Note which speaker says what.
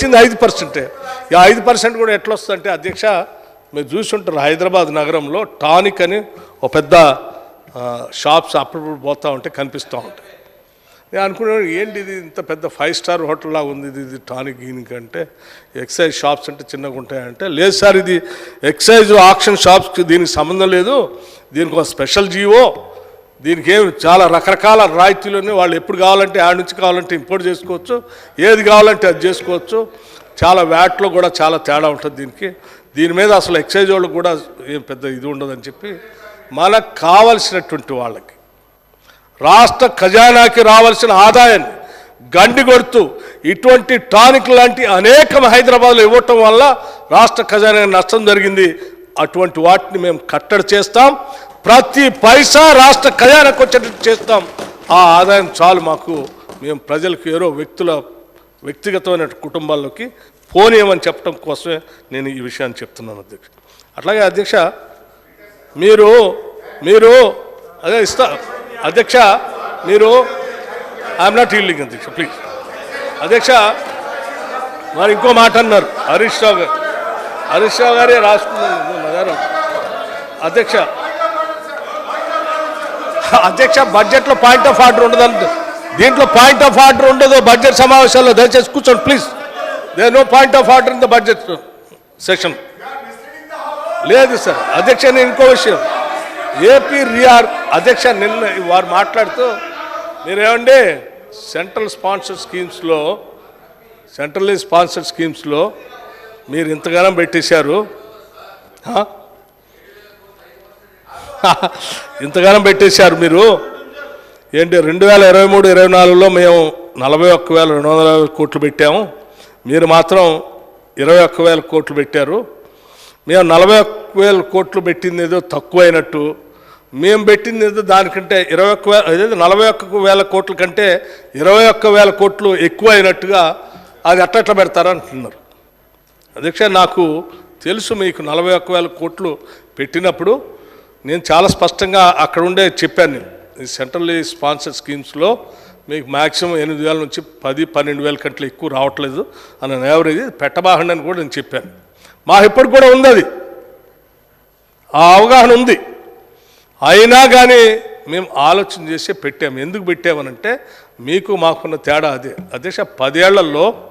Speaker 1: వచ్చింది ఐదు పర్సెంటే. ఈ ఐదు పర్సెంట్ కూడా ఎట్లా వస్తుందంటే అధ్యక్ష మీరు చూసుంటారు హైదరాబాద్ నగరంలో టానిక్ అని ఒక పెద్ద షాప్స్ అప్పుడప్పుడు పోతూ ఉంటే కనిపిస్తూ ఉంటాయి. నేను అనుకున్నాను ఏంటి ఇది ఇంత పెద్ద ఫైవ్ స్టార్ హోటల్లా ఉంది ఇది ఇది టానిక్ గీనిక్ అంటే ఎక్సైజ్ షాప్స్ అంటే చిన్నగా ఉంటాయంటే లేదు సార్ ఇది ఎక్సైజ్ ఆక్షన్ షాప్స్కి దీనికి సంబంధం లేదు దీనికి ఒక స్పెషల్ జీవో దీనికి ఏమి చాలా రకరకాల రాయితీలోనే వాళ్ళు ఎప్పుడు కావాలంటే ఆడ నుంచి కావాలంటే ఇంపోర్ట్ చేసుకోవచ్చు. ఏది కావాలంటే అది చేసుకోవచ్చు. చాలా వ్యాట్లో కూడా చాలా తేడా ఉంటుంది దీనికి. దీని మీద అసలు ఎక్సైజ్ వాళ్ళకి కూడా ఏం పెద్ద ఇది ఉండదని చెప్పి మనకు కావలసినటువంటి వాళ్ళకి రాష్ట్ర ఖజానాకి రావాల్సిన ఆదాయాన్ని గండి కొడుతూ ఇటువంటి టానిక్ లాంటి అనేకం హైదరాబాద్లో ఇవ్వటం వల్ల రాష్ట్ర ఖజానా నష్టం జరిగింది. అటువంటి వాటిని మేము కట్టడి చేస్తాం. ప్రతి పైసా రాష్ట్ర ఖజానాకు వచ్చేటట్టు చేస్తాం. ఆ ఆదాయం చాలు మాకు. మేము ప్రజలకు ఏరో వ్యక్తుల వ్యక్తిగతమైన కుటుంబాల్లోకి పోనీయమని చెప్పడం కోసమే నేను ఈ విషయాన్ని చెప్తున్నాను అధ్యక్ష. అట్లాగే అధ్యక్ష మీరు మీరు అదే ఇస్తా అధ్యక్ష మీరు ఐఎమ్ నాట్ హీల్డింగ్ అధ్యక్ష ప్లీజ్ అధ్యక్ష మరి ఇంకో మాట అన్నారు హరీష్ రావు గారు. హరీష్ రావు గారే రాసుకున్నారు గారు అధ్యక్ష అధ్యక్ష బడ్జెట్లో పాయింట్ ఆఫ్ ఆర్డర్ ఉండదు దీంట్లో పాయింట్ ఆఫ్ ఆర్డర్ ఉండదు. బడ్జెట్ సమావేశాల్లో దయచేసి కూర్చోండి please the no point of order in the budget session లేదు సార్ అధ్యక్ష నేను ఇంకో విషయం. ఏపీ రిఆర్ అధ్యక్ష నిన్న వారు మాట్లాడుతూ మీరేమండి సెంట్రల్ స్పాన్సర్ స్కీమ్స్లో సెంట్రల్ స్పాన్సర్ స్కీమ్స్లో మీరు ఇంతగానం పెట్టేశారు? ఇంతగానం పెట్టేశారు మీరు. ఏంటి రెండు వేల ఇరవై మూడు ఇరవై నాలుగులో మేము నలభై ఒక్క వేల రెండు వందల కోట్లు పెట్టాము. మీరు మాత్రం ఇరవై ఒక్క వేల కోట్లు పెట్టారు. మేము నలభై ఒక్క వేల కోట్లు పెట్టింది ఏదో తక్కువైనట్టు. మేము పెట్టింది ఏదో దానికంటే ఇరవై ఒక్క వేల అదే నలభై ఒక్క వేల కోట్ల కంటే ఇరవై ఒక్క వేల కోట్లు ఎక్కువ అయినట్టుగా అది అట్టట్ల పెడతారంటున్నారు అధ్యక్ష నాకు తెలుసు మీకు నలభై ఒక్క వేల కోట్లు పెట్టినప్పుడు నేను చాలా స్పష్టంగా అక్కడ ఉండే చెప్పాను నేను. ఈ సెంట్రల్ స్పాన్సర్ స్కీమ్స్లో మీకు మ్యాక్సిమం ఎనిమిది వేల నుంచి పది పన్నెండు వేల కంటే ఎక్కువ రావట్లేదు అని యావరేజ్ పెట్టబాహండి అని కూడా నేను చెప్పాను. మా ఇప్పటికి కూడా ఉంది అది. ఆ అవగాహన ఉంది. అయినా కానీ మేము ఆలోచన చేసి పెట్టాము. ఎందుకు పెట్టామనంటే మీకు మాకున్న తేడా అదే. అధ్యక్ష పదేళ్ళలో